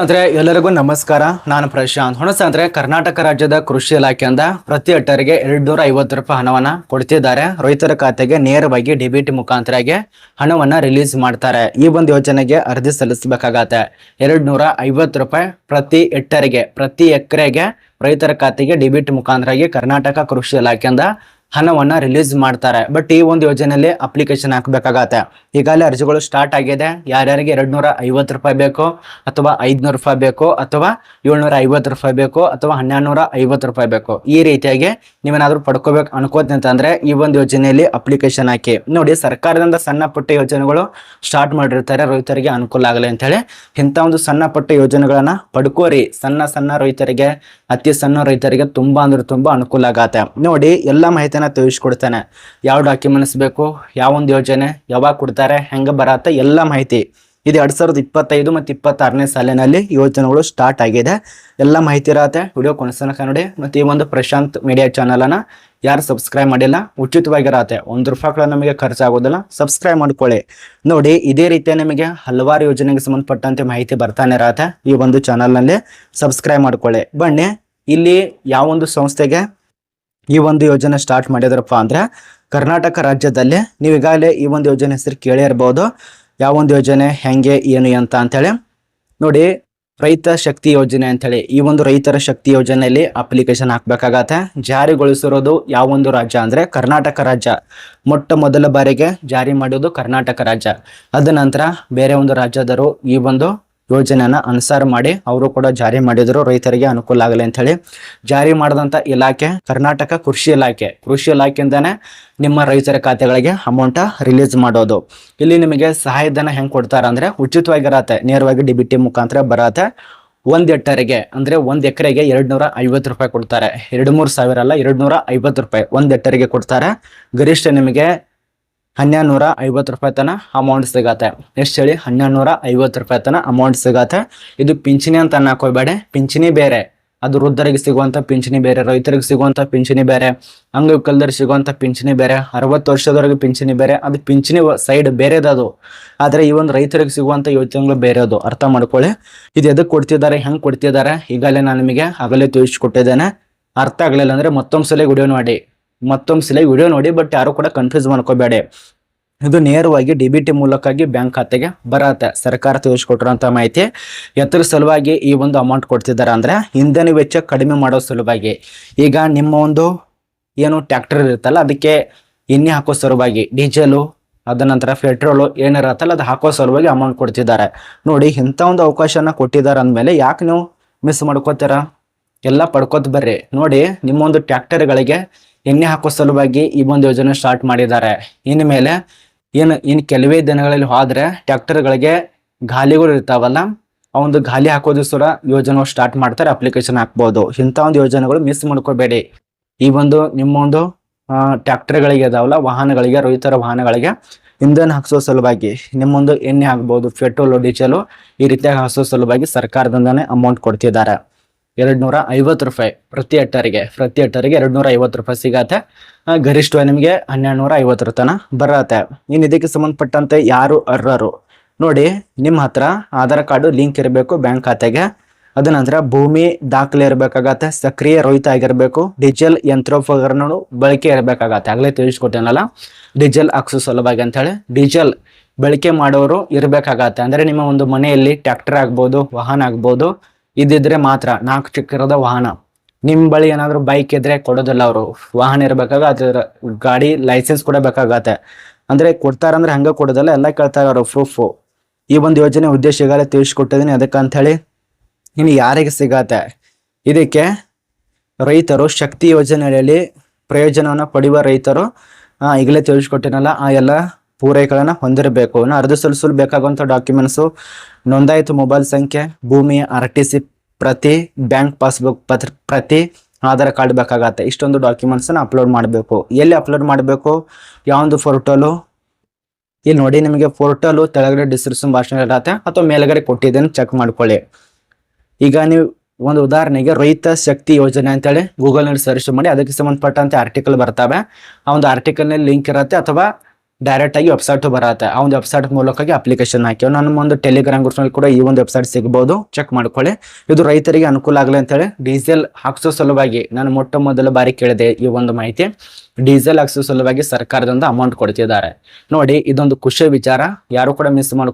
ಅಂದ್ರೆ ಎಲ್ಲರಿಗೂ ನಮಸ್ಕಾರ. ನಾನು ಪ್ರಶಾಂತ್. ಹುಣಸ ಅಂದ್ರೆ ಕರ್ನಾಟಕ ರಾಜ್ಯದ ಕೃಷಿ ಇಲಾಖೆಯಿಂದ ಪ್ರತಿ ಹೆಕ್ಟರ್ಗೆ ಎರಡು ನೂರ ಐವತ್ತು ರೂಪಾಯಿ ಹಣವನ್ನ ಕೊಡ್ತಿದ್ದಾರೆ. ರೈತರ ಖಾತೆಗೆ ನೇರವಾಗಿ ಡಿಬಿಟಿ ಮುಖಾಂತರಗೆ ಹಣವನ್ನ ರಿಲೀಸ್ ಮಾಡ್ತಾರೆ. ಈ ಒಂದು ಯೋಜನೆಗೆ ಅರ್ಜಿ ಸಲ್ಲಿಸಬೇಕಾಗತ್ತೆ. ಎರಡು ನೂರ ಐವತ್ತು ರೂಪಾಯಿ ಪ್ರತಿ ಹೆಕ್ಟರ್ಗೆ, ಪ್ರತಿ ಎಕರೆಗೆ ರೈತರ ಖಾತೆಗೆ ಡಿಬಿಟಿ ಮುಖಾಂತರವಾಗಿ ಕರ್ನಾಟಕ ಕೃಷಿ ಇಲಾಖೆಯಿಂದ ಹಣವನ್ನ ರಿಲೀಸ್ ಮಾಡ್ತಾರೆ. ಬಟ್ ಈ ಒಂದು ಯೋಜನೆಯಲ್ಲಿ ಅಪ್ಲಿಕೇಶನ್ ಹಾಕ್ಬೇಕಾಗತ್ತೆ. ಈಗಾಗಲೇ ಅರ್ಜಿಗಳು ಸ್ಟಾರ್ಟ್ ಆಗಿದೆ. ಯಾರ್ಯಾರಿಗೆ ಎರಡ್ ನೂರ ಐವತ್ತು ರೂಪಾಯಿ ಬೇಕು ಅಥವಾ ಐದ್ನೂರು ರೂಪಾಯಿ ಬೇಕು ಅಥವಾ ಏಳ್ನೂರ ಐವತ್ತು ರೂಪಾಯಿ ಬೇಕು ಅಥವಾ ಹನ್ನೆರಡು ನೂರ ಐವತ್ತು ರೂಪಾಯಿ ಬೇಕು. ಈ ರೀತಿಯಾಗಿ ನೀವೇನಾದ್ರೂ ಪಡ್ಕೋಬೇಕು ಅನ್ಕೋತೀನಿ ಅಂತಂದ್ರೆ ಈ ಒಂದು ಯೋಜನೆಯಲ್ಲಿ ಅಪ್ಲಿಕೇಶನ್ ಹಾಕಿ. ನೋಡಿ, ಸರ್ಕಾರದಿಂದ ಸಣ್ಣ ಪುಟ್ಟ ಯೋಜನೆಗಳು ಸ್ಟಾರ್ಟ್ ಮಾಡಿರ್ತಾರೆ. ರೈತರಿಗೆ ಅನುಕೂಲ ಆಗಲಿ ಅಂತ ಇಂಥ ಒಂದು ಸಣ್ಣ ಪುಟ್ಟ ಯೋಜನೆಗಳನ್ನ ಪಡ್ಕೋರಿ. ಸಣ್ಣ ಸಣ್ಣ ರೈತರಿಗೆ, ಅತಿ ಸಣ್ಣ ರೈತರಿಗೆ ತುಂಬಾ ಅಂದ್ರೆ ತುಂಬಾ ಅನುಕೂಲ ಆಗತ್ತೆ. ನೋಡಿ, ಎಲ್ಲ ಮಾಹಿತಿನ ತಿಳಿಸ್ಕೊಡ್ತೇನೆ. ಯಾವ ಡಾಕ್ಯುಮೆಂಟ್ಸ್ ಬೇಕು ಯಾವ ಒಂದು ಯೋಜನೆ, ಯಾವಾಗ ಕೊಡ್ತಾರೆ, ಹೆಂಗ ಬರತ್ತೆ, ಎಲ್ಲ ಮಾಹಿತಿ. ಇದು ಎರಡ್ ಸಾವಿರದ ಇಪ್ಪತ್ತೈದು ಮತ್ತು ಇಪ್ಪತ್ತಾರನೇ ಸಾಲಿನಲ್ಲಿ ಯೋಜನೆಗಳು ಸ್ಟಾರ್ಟ್ ಆಗಿದೆ. ಎಲ್ಲ ಮಾಹಿತಿ ಇರತ್ತೆ. ವಿಡಿಯೋ ಕೊನೆಸನಕ ನೋಡಿ. ಮತ್ತು ಈ ಒಂದು ಪ್ರಶಾಂತ್ ಮೀಡಿಯಾ ಚಾನಲನ್ನು ಯಾರು ಸಬ್ಸ್ಕ್ರೈಬ್ ಮಾಡಿಲ್ಲ, ಉಚಿತವಾಗಿರತ್ತೆ. ಒಂದು ರೂಪಾಯಿ ಕೂಡ ನಮಗೆ ಖರ್ಚಾಗೋದಿಲ್ಲ. ಸಬ್ಸ್ಕ್ರೈಬ್ ಮಾಡ್ಕೊಳ್ಳಿ. ನೋಡಿ, ಇದೇ ರೀತಿಯ ನಿಮಗೆ ಹಲವಾರು ಯೋಜನೆಗೆ ಸಂಬಂಧಪಟ್ಟಂತೆ ಮಾಹಿತಿ ಬರ್ತಾನೆ ಇರತ್ತೆ. ಈ ಒಂದು ಚಾನಲ್ನಲ್ಲಿ ಸಬ್ಸ್ಕ್ರೈಬ್ ಮಾಡ್ಕೊಳ್ಳಿ. ಬನ್ನಿ, ಇಲ್ಲಿ ಯಾವ ಒಂದು ಸಂಸ್ಥೆಗೆ ಈ ಒಂದು ಯೋಜನೆ ಸ್ಟಾರ್ಟ್ ಮಾಡಿದ್ರಪ್ಪ ಅಂದ್ರೆ ಕರ್ನಾಟಕ ರಾಜ್ಯದಲ್ಲಿ ನೀವು ಈಗಾಗಲೇ ಈ ಒಂದು ಯೋಜನೆ ಹೆಸರು ಕೇಳೇ ಇರ್ಬೋದು. ಯಾವ ಒಂದು ಯೋಜನೆ, ಹೆಂಗೆ, ಏನು ಅಂತ ಅಂತೇಳಿ ನೋಡಿ, ರೈತ ಶಕ್ತಿ ಯೋಜನೆ ಅಂತೇಳಿ. ಈ ಒಂದು ರೈತರ ಶಕ್ತಿ ಯೋಜನೆಯಲ್ಲಿ ಅಪ್ಲಿಕೇಶನ್ ಹಾಕ್ಬೇಕಾಗತ್ತೆ. ಜಾರಿಗೊಳಿಸಿರೋದು ಯಾವ ಒಂದು ರಾಜ್ಯ ಅಂದ್ರೆ ಕರ್ನಾಟಕ ರಾಜ್ಯ. ಮೊಟ್ಟ ಮೊದಲ ಬಾರಿಗೆ ಜಾರಿ ಮಾಡೋದು ಕರ್ನಾಟಕ ರಾಜ್ಯ. ಅದ ನಂತರ ಬೇರೆ ಒಂದು ರಾಜ್ಯದರು ಈ ಒಂದು ಯೋಜನೆಯನ್ನ ಅನುಸಾರ ಮಾಡಿ ಅವರು ಕೂಡ ಜಾರಿ ಮಾಡಿದ್ರು, ರೈತರಿಗೆ ಅನುಕೂಲ ಆಗಲಿ ಅಂತ ಹೇಳಿ. ಜಾರಿ ಮಾಡಿದಂತ ಇಲಾಖೆ ಕರ್ನಾಟಕ ಕೃಷಿ ಇಲಾಖೆ. ಕೃಷಿ ಇಲಾಖೆಯಿಂದಾನೆ ನಿಮ್ಮ ರೈತರ ಖಾತೆಗಳಿಗೆ ಅಮೌಂಟ್ ರಿಲೀಸ್ ಮಾಡೋದು. ಇಲ್ಲಿ ನಿಮಗೆ ಸಹಾಯಧನ ಹೆಂಗ್ ಕೊಡ್ತಾರ ಅಂದ್ರೆ ಉಚಿತವಾಗಿರತ್ತೆ. ನೇರವಾಗಿ ಡಿಬಿಟಿ ಮುಖಾಂತರ ಬರತ್ತೆ. ಒಂದ್ ಎಕ್ಟರಿಗೆ, ಅಂದ್ರೆ ಒಂದ್ ಎಕರೆಗೆ ಎರಡ್ ನೂರ ಐವತ್ತು ರೂಪಾಯಿ ಕೊಡ್ತಾರೆ. ಎರಡು ಮೂರು ಸಾವಿರ ಅಲ್ಲ ಎರಡ್ ನೂರ ಐವತ್ತು ರೂಪಾಯಿ ಒಂದ್ ಎಕ್ಟರಿಗೆ ಕೊಡ್ತಾರೆ. ಗರಿಷ್ಠ ನಿಮಗೆ ಹನ್ನೆರಡು ನೂರ ಐವತ್ತು ರೂಪಾಯಿ ತನ ಅಮೌಂಟ್ ಸಿಗತ್ತೆ. ಎಷ್ಟು ಹೇಳಿ? ಹನ್ನೆರಡು ನೂರ ಐವತ್ತು ರೂಪಾಯಿ ತನ ಅಮೌಂಟ್ ಸಿಗತ್ತೆ. ಇದು ಪಿಂಚಣಿ ಅಂತ ಅನ್ನ ಪಿಂಚಣಿ ಬೇರೆ. ಅದು ವೃದ್ಧರಿಗೆ ಸಿಗುವಂತ ಪಿಂಚಣಿ ಬೇರೆ, ರೈತರಿಗೆ ಸಿಗುವಂತ ಪಿಂಚಣಿ ಬೇರೆ ಅಂಗವಿಕಲರಿಗೆ ಸಿಗುವಂತ ಪಿಂಚಣಿ ಬೇರೆ, ಅರವತ್ತು ವರ್ಷದವರೆಗೆ ಪಿಂಚಣಿ ಬೇರೆ. ಅದು ಪಿಂಚಣಿ ಸೈಡ್ ಬೇರೆದದು ಆದರೆ ಈ ಒಂದು ರೈತರಿಗೆ ಸಿಗುವಂತ ಯೋಜನೆಗಳು ಬೇರೆದು ಅರ್ಥ ಮಾಡ್ಕೊಳ್ಳಿ. ಇದು ಎದಕ್ಕೆ ಕೊಡ್ತಿದ್ದಾರೆ? ಹೆಂಗೆ ಕೊಡ್ತಿದ್ದಾರೆ? ಈಗಲೇ ನಾನು ನಿಮಗೆ ಆಗಲೇ ತಿಳಿಸ್ಕೊಟ್ಟಿದ್ದೇನೆ. ಅರ್ಥ ಆಗಲಿಲ್ಲ ಅಂದ್ರೆ ಮತ್ತೊಂದು ಸಲ ವಿಡಿಯೋ ನೋಡಿ. ಮತ್ತೊಂದು ಸಲ ವಿಡಿಯೋ ನೋಡಿ ಬಟ್ ಯಾರು ಕೂಡ ಕನ್ಫ್ಯೂಸ್ ಮಾಡ್ಕೋಬೇಡಿ. ಇದು ನೇರವಾಗಿ ಡಿ ಬಿ ಟಿ ಮೂಲಕವಾಗಿ ಬ್ಯಾಂಕ್ ಖಾತೆಗೆ ಬರತ್ತೆ. ಸರ್ಕಾರ ತಿಳಿಸ್ಕೊಟ್ಟಿರೋಂಥ ಮಾಹಿತಿ. ಎತ್ತರ ಸಲುವಾಗಿ ಈ ಒಂದು ಅಮೌಂಟ್ ಕೊಡ್ತಿದ್ದಾರೆ ಅಂದ್ರೆ ಇಂಧನ ವೆಚ್ಚ ಕಡಿಮೆ ಮಾಡೋ ಸಲುವಾಗಿ. ಈಗ ನಿಮ್ಮ ಒಂದು ಏನು ಟ್ಯಾಕ್ಟರ್ ಇರುತ್ತಲ್ಲ, ಅದಕ್ಕೆ ಎಣ್ಣೆ ಹಾಕೋ ಸಲುವಾಗಿ ಡೀಸೆಲು ಅದ ನಂತರ ಪೆಟ್ರೋಲು ಏನಿರತ್ತಲ್ಲ ಅದು ಹಾಕೋ ಸಲುವಾಗಿ ಅಮೌಂಟ್ ಕೊಡ್ತಿದ್ದಾರೆ. ನೋಡಿ, ಇಂಥ ಒಂದು ಅವಕಾಶನ ಕೊಟ್ಟಿದ್ದಾರೆ ಅಂದಮೇಲೆ ಯಾಕೆ ನೀವು ಮಿಸ್ ಮಾಡ್ಕೋತೀರ? ಎಲ್ಲ ಪಡ್ಕೋತ ಬರ್ರಿ. ನೋಡಿ, ನಿಮ್ಮ ಒಂದು ಟ್ರ್ಯಾಕ್ಟರ್ಗಳಿಗೆ ಎಣ್ಣೆ ಹಾಕೋ ಸಲುವಾಗಿ ಈ ಒಂದು ಯೋಜನೆ ಸ್ಟಾರ್ಟ್ ಮಾಡಿದ್ದಾರೆ. ಇನ್ನು ಮೇಲೆ ಏನು ಇನ್ನು ಕೆಲವೇ ದಿನಗಳಲ್ಲಿ ಹೋದ್ರೆ ಟ್ಯಾಕ್ಟರ್ಗಳಿಗೆ ಗಾಲಿಗಳು ಇರ್ತಾವಲ್ಲ, ಆ ಒಂದು ಗಾಲಿ ಹಾಕೋದು ಸುರ ಯೋಜನೆ ಸ್ಟಾರ್ಟ್ ಮಾಡ್ತಾರೆ ಅಪ್ಲಿಕೇಶನ್ ಹಾಕ್ಬೋದು. ಇಂಥ ಒಂದು ಯೋಜನೆಗಳು ಮಿಸ್ ಮಾಡ್ಕೋಬೇಡಿ. ಈ ಒಂದು ನಿಮ್ಮ ಒಂದು ಟ್ರ್ಯಾಕ್ಟರ್ಗಳಿಗೆ ಇದಾವಲ್ಲ ವಾಹನಗಳಿಗೆ, ರೈತರ ವಾಹನಗಳಿಗೆ ಇಂಧನ ಹಾಕಿಸೋ ಸಲುವಾಗಿ ನಿಮ್ಮೊಂದು ಎಣ್ಣೆ ಹಾಕ್ಬೋದು ಪೆಟ್ರೋಲು ಡೀಸೆಲು ಈ ರೀತಿಯಾಗಿ ಹಾಕಿಸೋ ಸಲುವಾಗಿ ಸರ್ಕಾರದಿಂದನೇ ಅಮೌಂಟ್ ಕೊಡ್ತಿದ್ದಾರೆ. ಎರಡ್ ನೂರ ಐವತ್ತು ರೂಪಾಯಿ ಪ್ರತಿ ಹೆಕ್ಟರ್ಗೆ ಪ್ರತಿ ಹೆಕ್ಟರ್ಗೆ ಎರಡ್ ನೂರ ಐವತ್ತು ರೂಪಾಯಿ ಸಿಗತ್ತೆ. ಗರಿಷ್ಠ ನಿಮಗೆ ಹನ್ನೆರಡು ನೂರ ಐವತ್ತರ ತನ ಬರತ್ತೆ. ಇನ್ನು ಇದಕ್ಕೆ ಸಂಬಂಧಪಟ್ಟಂತೆ ಯಾರು ಅರ್ಹರು? ನೋಡಿ, ನಿಮ್ಮ ಹತ್ರ ಆಧಾರ್ ಕಾರ್ಡು ಲಿಂಕ್ ಇರಬೇಕು ಬ್ಯಾಂಕ್ ಖಾತೆಗೆ. ಅದ ನಂತರ ಭೂಮಿ ದಾಖಲೆ ಇರಬೇಕಾಗತ್ತೆ, ಸಕ್ರಿಯ ರೋಹಿತ ಆಗಿರಬೇಕು ಡೀಸೆಲ್ ಯಂತ್ರೋಪಕರಣಗಳು ಬಳಕೆ ಇರಬೇಕಾಗತ್ತೆ. ಆಗಲೇ ತಿಳಿಸ್ಕೊಟ್ಟೇನಲ್ಲ ಡೀಸೆಲ್ ಹಾಕ್ಸೋ ಅಂತ ಹೇಳಿ ಡೀಸೆಲ್ ಬಳಕೆ ಮಾಡೋರು ಇರಬೇಕಾಗತ್ತೆ. ಅಂದ್ರೆ ನಿಮ್ಮ ಒಂದು ಮನೆಯಲ್ಲಿ ಟ್ರ್ಯಾಕ್ಟರ್ ಆಗ್ಬೋದು, ವಾಹನ ಆಗ್ಬೋದು ಇದಿದ್ರೆ ಮಾತ್ರ ನಾಲ್ಕು ಚಕ್ರದ ವಾಹನ. ನಿಮ್ ಬಳಿ ಏನಾದ್ರು ಬೈಕ್ ಇದ್ರೆ ಕೊಡೋದಿಲ್ಲ ಅವರು. ವಾಹನ ಇರ್ಬೇಕಾಗ ಅದ್ರ ಗಾಡಿ ಲೈಸೆನ್ಸ್ ಕೂಡ ಬೇಕಾಗತ್ತೆ. ಅಂದ್ರೆ ಕೊಡ್ತಾರಂದ್ರೆ ಹಂಗ ಕೊಡೋದಲ್ಲ, ಎಲ್ಲ ಕೇಳ್ತಾರೆ ಅವರು ಪ್ರೂಫ್ ಈ ಒಂದು ಯೋಜನೆ ಉದ್ದೇಶ ಈಗಾಗಲೇ ತಿಳಿಸ್ಕೊಟ್ಟಿದ್ದೀನಿ ಅದಕ್ಕೆ ಅಂತ ಹೇಳಿ ಇನ್ನು ಯಾರಿಗೆ ಸಿಗತ್ತೆ? ಇದಕ್ಕೆ ರೈತರು ಶಕ್ತಿ ಯೋಜನೆಯಲ್ಲಿ ಪ್ರಯೋಜನವನ್ನು ಪಡೆಯುವ ರೈತರು ಈಗಲೇ ತಿಳಿಸ್ಕೊಟ್ಟಿನಲ್ಲ, ಆ ಎಲ್ಲ ಪೂರೈಕೆಗಳನ್ನ ಹೊಂದಿರಬೇಕು. ಇನ್ನು ಅರ್ಧ ಸಲ್ಲಿಸಲು ಬೇಕಾಗುವಂಥ ಡಾಕ್ಯುಮೆಂಟ್ಸು ನೋಂದಾಯಿತ ಮೊಬೈಲ್ ಸಂಖ್ಯೆ ಭೂಮಿ ಆರ್ ಪ್ರತಿ ಬ್ಯಾಂಕ್ ಪಾಸ್ಬುಕ್ ಪತ್ರ ಪ್ರತಿ, ಆಧಾರ್ ಕಾರ್ಡ್ ಬೇಕಾಗತ್ತೆ. ಇಷ್ಟೊಂದು ಡಾಕ್ಯುಮೆಂಟ್ಸನ್ನು ಅಪ್ಲೋಡ್ ಮಾಡಬೇಕು. ಎಲ್ಲಿ ಅಪ್ಲೋಡ್ ಮಾಡಬೇಕು? ಯಾವೊಂದು ಪೋರ್ಟಲು ಇಲ್ಲಿ ನೋಡಿ ನಿಮಗೆ ಪೋರ್ಟಲು ತೆಳಗಡೆ ಡಿಸ್ಕ್ರಿಪ್ಷನ್ ಭಾಷಣ ಇರತ್ತೆ. ಅಥವಾ ಮೇಲ್ಗಡೆ ಕೊಟ್ಟಿದ್ದೇನೆ ಚೆಕ್ ಮಾಡ್ಕೊಳ್ಳಿ. ಈಗ ನೀವು ಒಂದು ಉದಾಹರಣೆಗೆ ರೈತ ಶಕ್ತಿ ಯೋಜನೆ ಅಂತೇಳಿ ಗೂಗಲ್ನಲ್ಲಿ ಸರ್ಚ್ ಮಾಡಿ, ಅದಕ್ಕೆ ಸಂಬಂಧಪಟ್ಟಂತೆ ಆರ್ಟಿಕಲ್ ಬರ್ತವೆ. ಆ ಒಂದು ಆರ್ಟಿಕಲ್ನಲ್ಲಿ ಲಿಂಕ್ ಇರುತ್ತೆ ಅಥವಾ ಡೈರೆಕ್ಟ್ ಆಗಿ ವೆಬ್ಸೈಟ್ ಬರತ್ತೆ. ಆ ಒಂದು ವೆಬ್ಸೈಟ್ ಮೂಲಕವಾಗಿ ಅಪ್ಲಿಕೇಶನ್ ಹಾಕಿ. ನಮ್ಮ ಒಂದು ಟೆಲಿಗ್ರಾಮ್ ಗ್ರೂಪ್ನಲ್ಲಿ ಕೂಡ ಈ ಒಂದು ವೆಬ್ಸೈಟ್ ಸಿಗಬಹುದು ಚೆಕ್ ಮಾಡ್ಕೊಳ್ಳಿ. ಇದು ರೈತರಿಗೆ ಅನುಕೂಲ ಆಗಲಿ ಅಂತೇಳಿ ಡೀಸೆಲ್ ಹಾಕ್ಸೋ ಸಲುವಾಗಿ ನಾನು ಮೊಟ್ಟ ಮೊದಲ ಬಾರಿ ಕೇಳಿದೆ ಈ ಒಂದು ಮಾಹಿತಿ. ಡೀಸೆಲ್ ಹಾಕ್ಸೋ ಸಲುವಾಗಿ ಸರ್ಕಾರದಿಂದ ಅಮೌಂಟ್ ಕೊಡ್ತಿದ್ದಾರೆ. ನೋಡಿ, ಇದೊಂದು ಖುಷಿ ವಿಚಾರ. ಯಾರು ಕೂಡ ಮಿಸ್ ಮಾಡ್ಕೊ